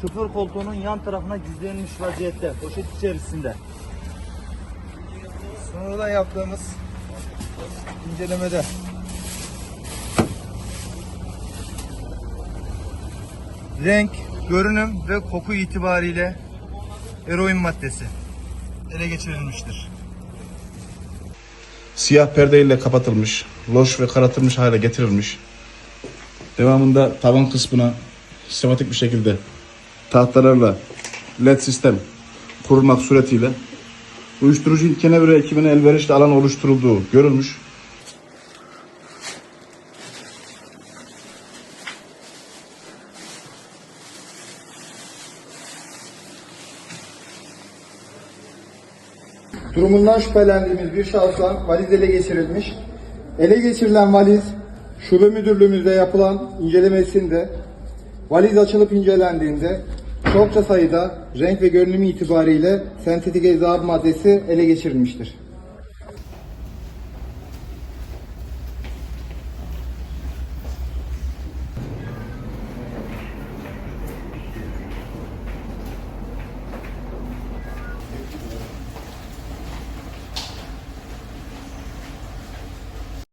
şoför koltuğunun yan tarafına gizlenmiş vaziyette poşet içerisinde. Sonradan yaptığımız incelemede renk, görünüm ve koku itibariyle eroin maddesi ele geçirilmiştir. Siyah perdeyle kapatılmış, loş ve karartılmış hale getirilmiş. Devamında tavan kısmına sistematik bir şekilde tahtalarla led sistem kurulmak suretiyle uyuşturucu ilkene ekibine elverişli alan oluşturulduğu görülmüş. Durumundan şüphelendiğimiz bir şahısla valiz ele geçirilmiş. Ele geçirilen valiz şube müdürlüğümüzde yapılan incelemesinde valiz açılıp incelendiğinde çokça sayıda renk ve görünüm itibariyle sentetik eczap maddesi ele geçirilmiştir.